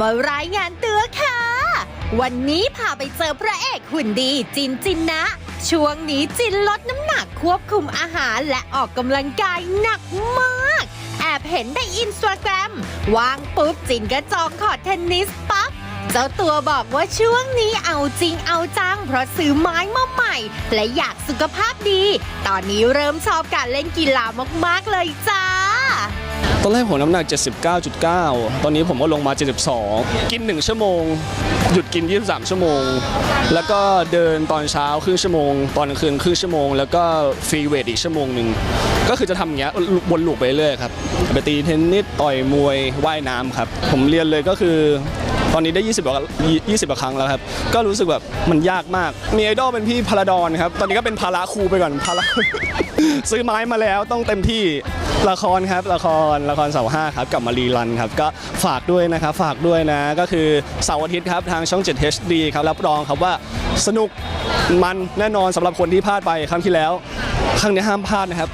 มารายงานตัวค่ะ วันนี้พาไปเจอพระเอกหุ่นดีจินจินนะ ช่วงนี้จินลดน้ำหนักควบคุมอาหารและออกกำลังกายหนักมาก แอบเห็นในอินสตาแกรมวางปุ๊บจินก็จองคอร์ดเทนนิสปั๊บเจ้าตัวบอกว่าช่วงนี้เอาจริงเอาจังเพราะซื้อไม้มาใหม่ และอยากสุขภาพดี ตอนนี้เริ่มชอบการเล่นกีฬามากๆเลยจ้า ตอนแรกผมน้ำหนัก 79.9 ตอนนี้ผมก็ลงมา 72 กิน 1 ชั่วโมง หยุดกิน 23 ชั่วโมง แล้วก็เดินตอนเช้าครึ่งชั่วโมง ตอนกลางคืนครึ่งชั่วโมง แล้วก็ฟรีเวทอีกชั่วโมงหนึ่ง ก็คือจะทำอย่างเงี้ยวนลูปไปเรื่อยครับ ไปตีเทนนิส ต่อยมวย ว่ายน้ำครับ ผมเรียนเลยก็คือ ตอนนี้ได้ 20กว่า20กว่าครั้งแล้วครับ ก็รู้สึกแบบมันยากมาก มีไอดอลเป็นพี่พาราดอนครับ ตอนนี้ก็เป็นภาระครูไปก่อนภาระซื้อไม้มาแล้วต้องเต็มที่ละครครับ ละครละครเสาห้าครับกลับมารีรันครับ ก็ฝากด้วยนะครับ ฝากด้วยนะ ก็คือเสาร์อาทิตย์ครับ ทางช่อง 7 HD ครับ รับรองครับว่าสนุกมันแน่นอนสำหรับคนที่พลาดไปครั้งที่แล้ว ครั้งนี้ห้ามพลาดนะครับ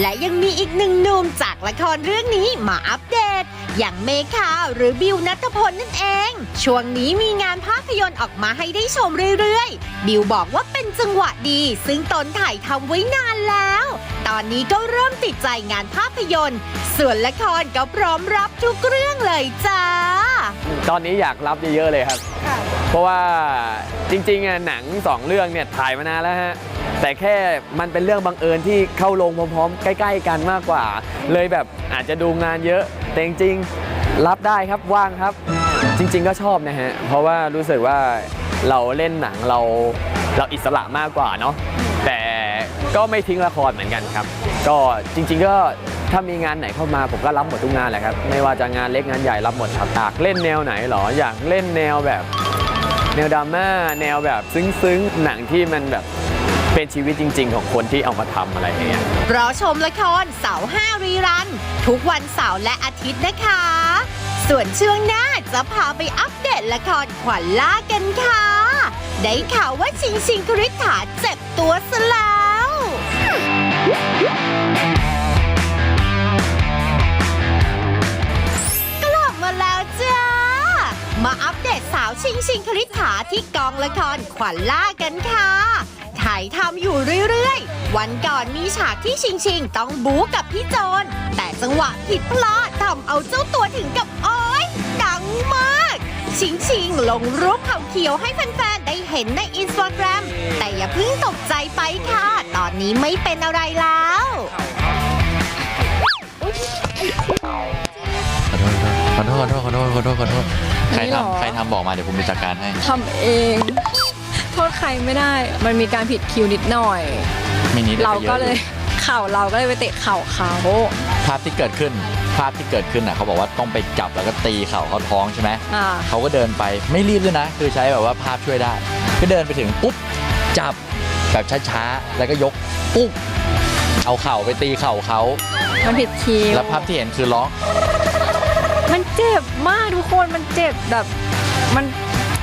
และยังมีอีกหนึ่งหนุ่มจากละครเรื่องนี้มาอัปเดต อย่างเมคาหรือบิวนัทพลนั่นเอง ช่วงนี้มีงานภาพยนตร์ออกมาให้ได้ชมเรื่อยๆ บิวบอกว่าเป็นจังหวะดี ซึ่งตนถ่ายทำไว้นานแล้ว ตอนนี้ก็เริ่มติดใจงานภาพยนตร์ ส่วนละครก็พร้อมรับทุกเรื่องเลยจ้า ตอนนี้อยากรับเยอะๆเลยครับ เพราะว่าจริงๆอะหนังสองเรื่องเนี่ยถ่ายมานานแล้วฮะ แต่แค่มันเป็นเรื่องบังเอิญที่เข้าลงพร้อมๆ ใกล้ ๆ กันมากกว่า เลยแบบอาจจะดูงานเยอะ แต่จริงๆรับได้ครับว่างครับ จริง ๆ ก็ชอบนะฮะ เพราะว่ารู้สึกว่าเราเล่นหนังเราเราอิสระมากกว่าเนาะแต่ก็ไม่ทิ้งละครเหมือนกันครับ ก็จริง ๆ ก็ถ้ามีงานไหนเข้ามาผมก็รับหมดทุกงานแหละครับ ไม่ว่าจะงานเล็กงานใหญ่รับหมดครับอยากเล่นแนวไหนหรออยากเล่นแนวแบบ แนวดราม่าแนวแบบซึ้งๆหนังที่มันแบบ เป็นชีวิตจริง ๆ ของคนที่เอามาทำอะไรอย่างเงี้ย รอชมละครเสาร์ห้ารีรัน ทุกวันเสาร์และอาทิตย์นะคะ ส่วนช่วงหน้าจะพาไปอัปเดตละครขวัญล่ากันค่ะ ได้ข่าวว่าชิงชิงคริษฐาเจ็บตัวซะแล้ว กลับมาแล้วจ้า มาอัปเดตสาวชิงชิงคริษฐาที่กองละครขวัญล่ากันค่ะ ถ่ายทำอยู่เรื่อยๆ วันก่อนมีฉากที่ชิงชิงต้องบู๊กับพี่โจน แต่จังหวะผิดพลาดทำเอาเจ้าตัวถึงกับอ้อยดังมาก ชิงชิงลงรูปขาเขียวให้แฟนๆ ได้เห็นในอินสตาแกรมแต่อย่าเพิ่งตกใจไปค่ะ ตอนนี้ไม่เป็นอะไรแล้วขอโทษขอโทษขอโทษขอโทษขอโทษใครนี่หรอ ทำใครทำบอกมาเดี๋ยวผมจัดการให้ ทำเอง โทษใครไม่ได้ มันมีการผิดคิวนิดหน่อยไม่นิดเราไปยอะก็เลยเข่าเราก็เลยไปเตะเข่าเขา ภาพที่เกิดขึ้น ภาพที่เกิดขึ้นน่ะเขาบอกว่าต้องไปจับแล้วก็ตีเข่าเขาท้องใช่ไหมอ่า เขาก็เดินไปไม่รีบด้วยนะ คือใช้แบบว่าภาพช่วยได้ ก็เดินไปถึงปุ๊บจับแบบช้าๆแล้วก็ยกปุ๊บเอาเข่าไปตีเข่าเขามันผิดคิว แล้วภาพที่เห็นคือร้องมันเจ็บมากทุกคนมันเจ็บแบบ มัน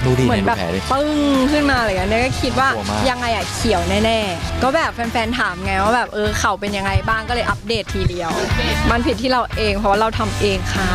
ดูดีเหมืในอนดูแบบแผลดิปึ้งขึ้นมาอะไรอย่างเงี้ยก็คิดว่ากลัวมาก ยังไงอะเขียวแน่ๆ ก็แบบแฟนๆถามไงว่าแบบเออเข่าเป็นยังไงบ้างก็เลยอัปเดตทีเดียว มันผิดที่เราเองเพราะว่าเราทำเองค่ะ